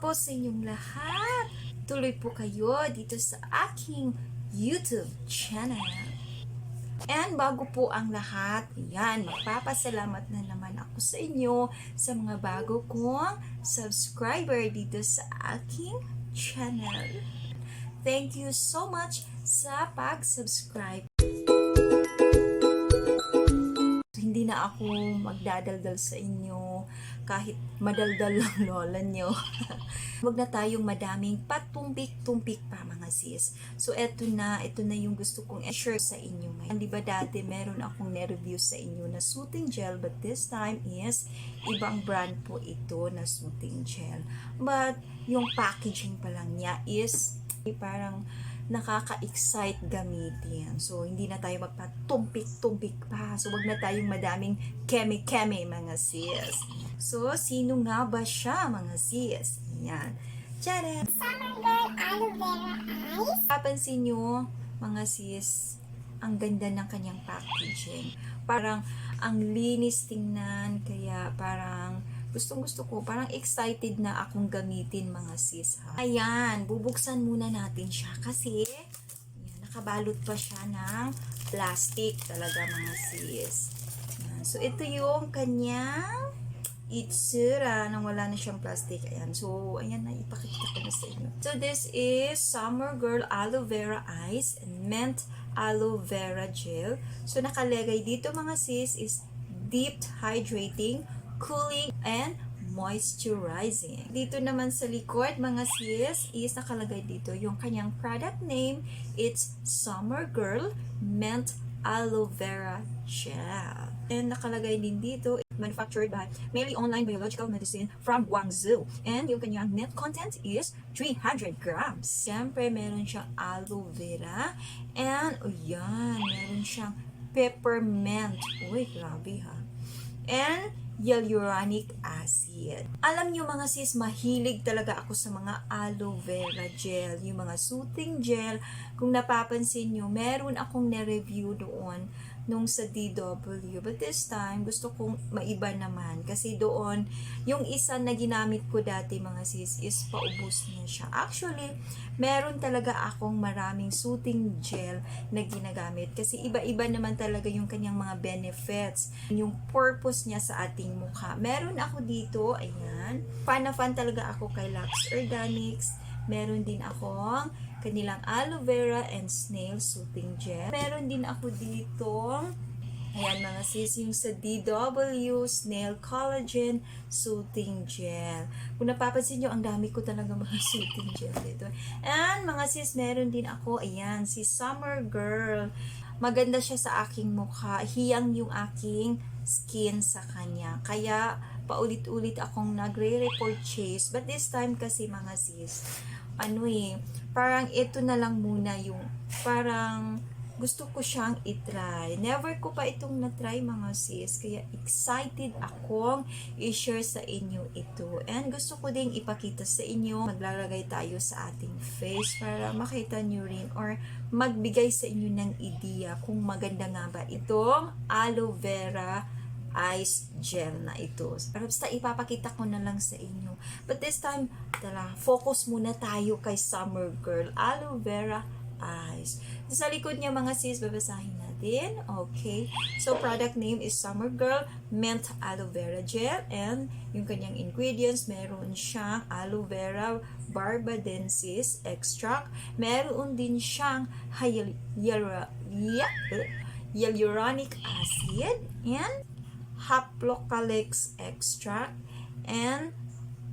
po sa inyong lahat. Tuloy po kayo dito sa aking YouTube channel. And bago po ang lahat, yan, magpapasalamat na naman ako sa inyo sa mga bago kong subscriber dito sa aking channel. Thank you so much sa pag-subscribe. Na ako magdadaldal sa inyo kahit madaldal lang lola nyo. Huwag na tayong madaming patumpik-tumpik pa mga sis. So eto na, ito na yung gusto kong i-share sa inyo ngayon. Di ba dati meron akong na-review sa inyo na soothing gel but this time is ibang brand po ito na soothing gel. But yung packaging pa lang niya is parang nakaka-excite gamitin. So, hindi na tayo magpatumpik-tumpik pa. So, wag na tayong madaming keme-keme, mga sis. So, sino nga ba siya, mga sis? Yan. Tcharam! Summer Girl Aloe Vera Eyes. Papansin nyo, mga sis, ang ganda ng kanyang packaging. Parang, ang linis tingnan, kaya parang, gustong gusto ko, parang excited na akong gamitin mga sis. Ha? Ayan, bubuksan muna natin siya kasi, ayan, nakabalot pa siya ng plastic talaga mga sis. Ayan, so, ito yung kanyang itsura nang wala na siyang plastic. Ayan. So, ayan na, ipakita ko na sa inyo. So, this is Summer Girl Aloe Vera Eyes and Mint Aloe Vera Gel. So, nakalagay dito mga sis is deep hydrating, cooling, and moisturizing. Dito naman sa likod, mga sis, is nakalagay dito yung kanyang product name. It's Summer Girl Mint Aloe Vera Gel. And nakalagay din dito, manufactured by Meili Online Biological Medicine from Guangzhou. And yung kanyang net content is 300 grams. Siyempre, meron siyang aloe vera. And, oh yan, meron siyang peppermint. Uy, grabe ha. And, hyaluronic acid. Alam nyo mga sis, mahilig talaga ako sa mga aloe vera gel, yung mga soothing gel. Kung napapansin nyo, meron akong na-review doon nung sa DW. But this time, gusto kong maiba naman. Kasi doon, yung isa na ginamit ko dati mga sis is paubos na siya. Actually, meron talaga akong maraming soothing gel na ginagamit. Kasi iba-iba naman talaga yung kanyang mga benefits. Yung purpose niya sa ating mukha. Meron ako dito, ayan. Fan na fan talaga ako kay Lux Organics. Meron din akong kanilang aloe vera and snail soothing gel. Meron din ako dito Ayan mga sis, yung sa DW Snail Collagen Soothing Gel. Kung napapansin nyo, ang dami ko talaga mga soothing gel dito. And mga sis, meron din ako, ayan, si Summer Girl. Maganda siya sa aking mukha. Hiyang yung aking skin sa kanya. Kaya, paulit-ulit akong nagre-repurchase. But this time kasi mga sis, ano eh, parang ito na lang muna yung, parang gusto ko siyang itry. Never ko pa itong na-try mga sis, kaya excited akong i-share sa inyo ito. And gusto ko ding ipakita sa inyo, maglalagay tayo sa ating face para makita nyo rin or magbigay sa inyo ng idea kung maganda nga ba itong aloe vera ice gel na ito. Pero basta ipapakita ko na lang sa inyo. But this time, tala, focus muna tayo kay Summer Girl Aloe Vera Eyes. Sa likod niya mga sis, babasahin natin. Okay. So, product name is Summer Girl Mint Aloe Vera Gel. And yung kanyang ingredients, meron siyang aloe vera barbadensis extract. Meron din siyang hyal- hyal- hy- hyaluronic acid and Haplocalix extract and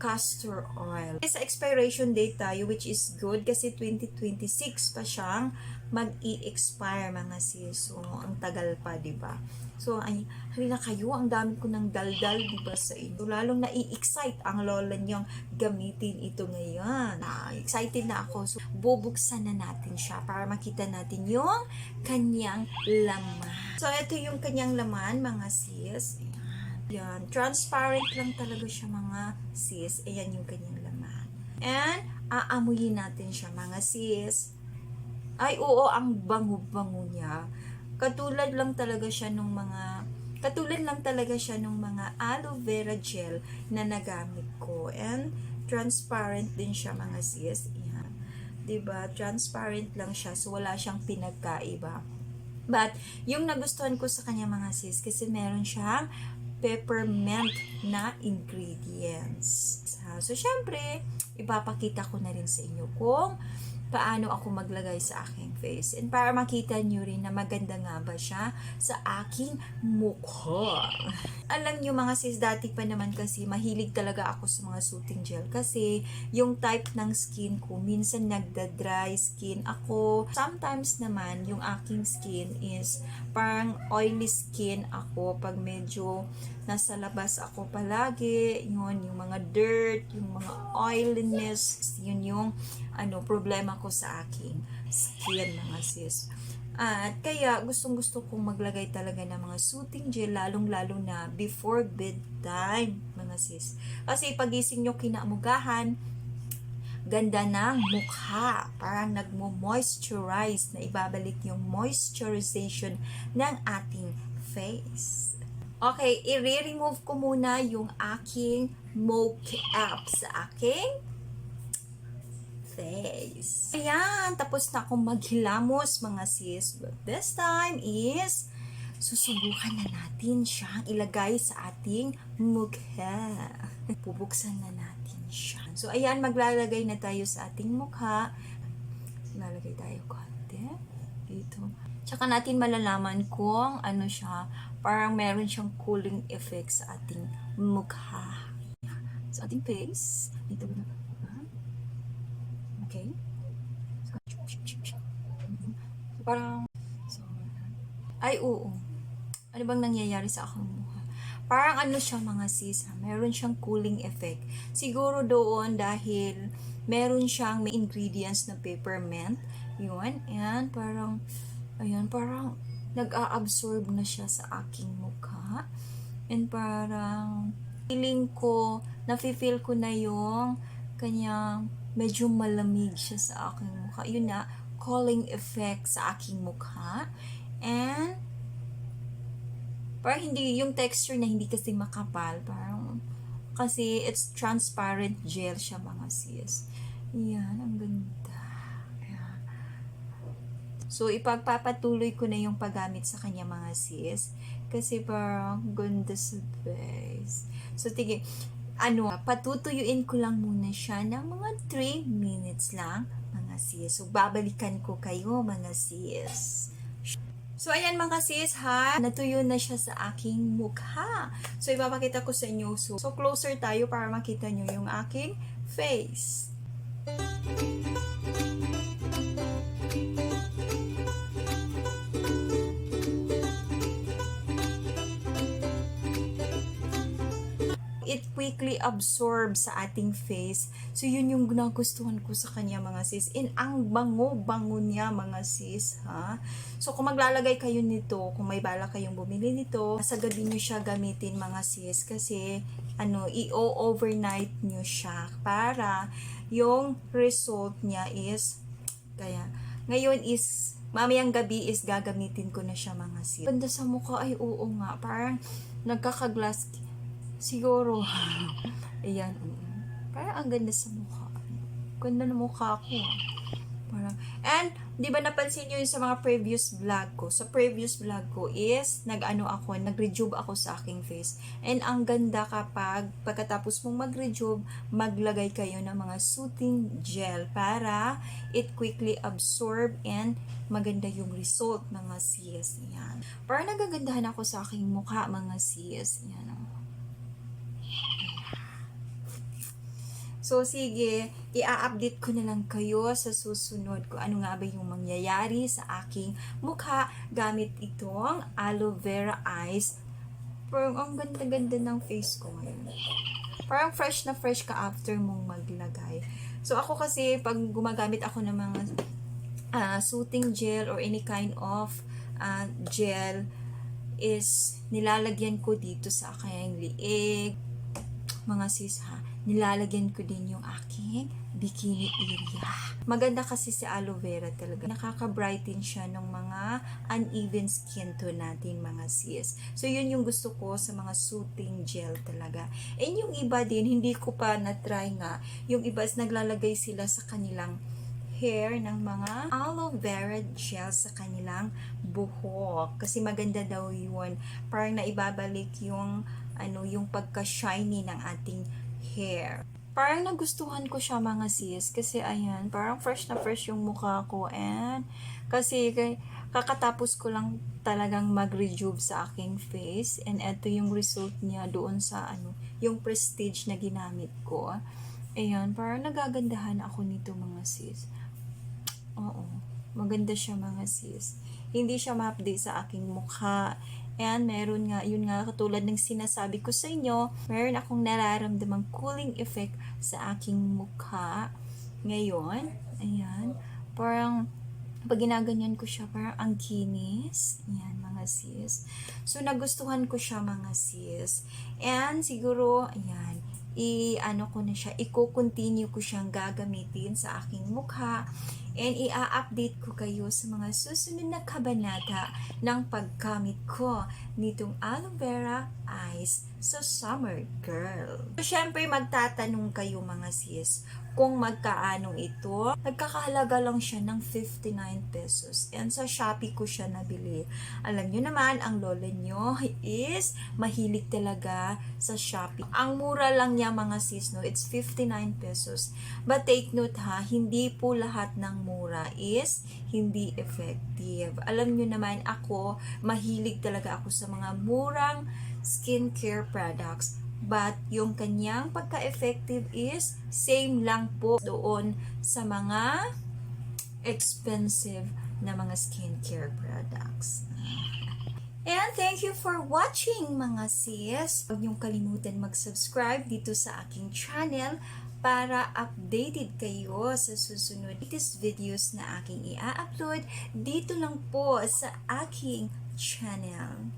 castor oil. Sa expiration date tayo which is good kasi 2026 pa siyang mag-i-expire mga sis. So, ang tagal pa, di ba? So, ay, halina kayo, ang dami ko ng daldal, di ba, sa inyo. Lalong nai-excite ang lola niyang gamitin ito ngayon. Na, excited na ako. So, bubuksan na natin siya para makita natin yung kanyang laman. So, ito yung kanyang laman, mga sis. Yan. Transparent lang talaga siya, mga sis. Ayan yung kanyang laman. And, aamuyin natin siya, mga sis. Ay, oo, ang bango-bango niya. Katulad lang talaga siya nung mga katulad lang talaga siya nung mga aloe vera gel na nagamit ko. And transparent din siya mga sis. Yan. 'Di ba? Transparent lang siya so wala siyang pinagkaiba. But yung nagustuhan ko sa kanya mga sis kasi meron siyang peppermint na ingredients. So, syempre, ipapakita ko na rin sa inyo kung paano ako maglagay sa aking face. And para makita nyo rin na maganda nga ba siya sa aking mukha. Alam nyo mga sis, dati pa naman kasi mahilig talaga ako sa mga soothing gel kasi yung type ng skin ko, minsan nagda-dry skin ako. Sometimes naman, yung aking skin is parang oily skin ako pag medyo nasa labas ako palagi, yun, yung mga dirt, yung mga oiliness, yun yung ano, problema ko sa aking skin, mga sis. At kaya gustong gusto kong maglagay talaga ng mga soothing gel lalong-lalo na before bedtime, mga sis. Kasi pagising nyo kinamugahan, ganda ng mukha. Parang nagmo-moisturize na ibabalik yung moisturization ng ating face. Okay, i-remove ko muna yung aking make-up sa aking face. Ayan, tapos na akong maghilamos mga sis. But this time is, susubukan na natin siyang ilagay sa ating mukha. Bubuksan na natin siya. So, ayan, maglalagay na tayo sa ating mukha. Lalagay tayo konti. Dito. Tsaka natin malalaman kung ano siya, parang meron siyang cooling effect sa ating mukha. Sa ating face. Dito na? Okay? So, parang, so, ay oo. Ano bang nangyayari sa akong mukha? Parang ano siya mga sis, ha? meron siyang cooling effect. Siguro doon dahil meron siyang may ingredients na peppermint. Yun, and parang, ayun, parang nag-a-absorb na siya sa aking mukha. And parang, feeling ko, nafe-feel ko na yung kanyang medyo malamig siya sa aking mukha. Yun na, calling effect sa aking mukha. And, parang hindi, yung texture na hindi kasi makapal. Parang, kasi it's transparent gel siya mga sis. Yan, ang ganda. Ayan. So, ipagpapatuloy ko na yung paggamit sa kanya mga sis. Kasi parang ganda sa face. So, tige, ano, patutuyuin ko lang muna siya ng mga 3 minutes lang, mga sis. So, babalikan ko kayo, mga sis. So, ayan mga sis, ha? Natuyo na siya sa aking mukha. So, ipapakita ko sa inyo. So, so closer tayo para makita nyo yung aking face. it quickly absorbs sa ating face. So, yun yung nagustuhan ko sa kanya, mga sis. And ang bango-bango niya, mga sis, ha? So, kung maglalagay kayo nito, kung may bala kayong bumili nito, sa gabi nyo siya gamitin, mga sis, kasi, ano, i-overnight nyo siya para yung result niya is, kaya, ngayon is, mamayang gabi is gagamitin ko na siya, mga sis. Ganda sa mukha, ay oo nga, parang nagkaka-glass Siguro. Ayan. Parang ang ganda sa mukha. Ganda ng mukha ko. ah. Parang, and, di ba napansin nyo yung sa mga previous vlog ko? Sa previous vlog ko is, nag-ano ako, nag-rejuve ako sa aking face. And ang ganda kapag, pagkatapos mong mag-rejuve, maglagay kayo ng mga soothing gel para it quickly absorb and maganda yung result mga sis. Yan. Parang nagagandahan ako sa aking mukha mga sis. Yan. So, sige, i-update ko na lang kayo sa susunod ko ano nga ba yung mangyayari sa aking mukha gamit itong aloe vera eyes. Parang ang ganda-ganda ng face ko ngayon. Parang fresh na fresh ka after mong maglagay. So, ako kasi, pag gumagamit ako ng mga ah, soothing gel or any kind of ah, gel, is nilalagyan ko dito sa aking liig, mga sis ha, nilalagyan ko din yung aking bikini area. Maganda kasi si aloe vera talaga. Nakaka-brighten siya ng mga uneven skin tone natin mga sis. So yun yung gusto ko sa mga soothing gel talaga. And yung iba din, hindi ko pa na-try nga. Yung iba naglalagay sila sa kanilang hair ng mga aloe vera gel sa kanilang buhok. Kasi maganda daw yun. Parang naibabalik yung ano yung pagka-shiny ng ating hair. Parang nagustuhan ko siya mga sis kasi ayan, parang fresh na fresh yung mukha ko and kasi kakatapos ko lang talagang mag-rejuve sa aking face and eto yung result niya doon sa ano, yung prestige na ginamit ko. Ayan, parang nagagandahan ako nito mga sis. Oo. Maganda siya mga sis. Hindi siya ma-update sa aking mukha. And meron nga, yun nga, katulad ng sinasabi ko sa inyo, meron akong nararamdamang cooling effect sa aking mukha. Ngayon, ayan, parang pag ginaganyan ko siya, parang ang kinis. Ayan, mga sis. So, nagustuhan ko siya, mga sis. And, siguro, ayan, i-ano ko na siya, i-continue ko siyang gagamitin sa aking mukha and i-update ko kayo sa mga susunod na kabanata ng paggamit ko nitong aloe vera eyes sa summer girl. So, syempre magtatanong kayo mga sis kung magkaano ito. Nagkakahalaga lang siya ng 59 pesos. And sa Shopee ko siya nabili. Alam nyo naman, ang lola nyo is mahilig talaga sa Shopee. Ang mura lang niya mga sis, no? It's 59 pesos. But take note ha, hindi po lahat ng mura is hindi effective. Alam nyo naman, ako, mahilig talaga ako sa mga murang skincare products. But yung kanyang pagka-effective is same lang po doon sa mga expensive na mga skincare products. And thank you for watching mga sis. Huwag niyong kalimutan mag-subscribe dito sa aking channel para updated kayo sa susunod latest videos na aking i-upload dito lang po sa aking channel.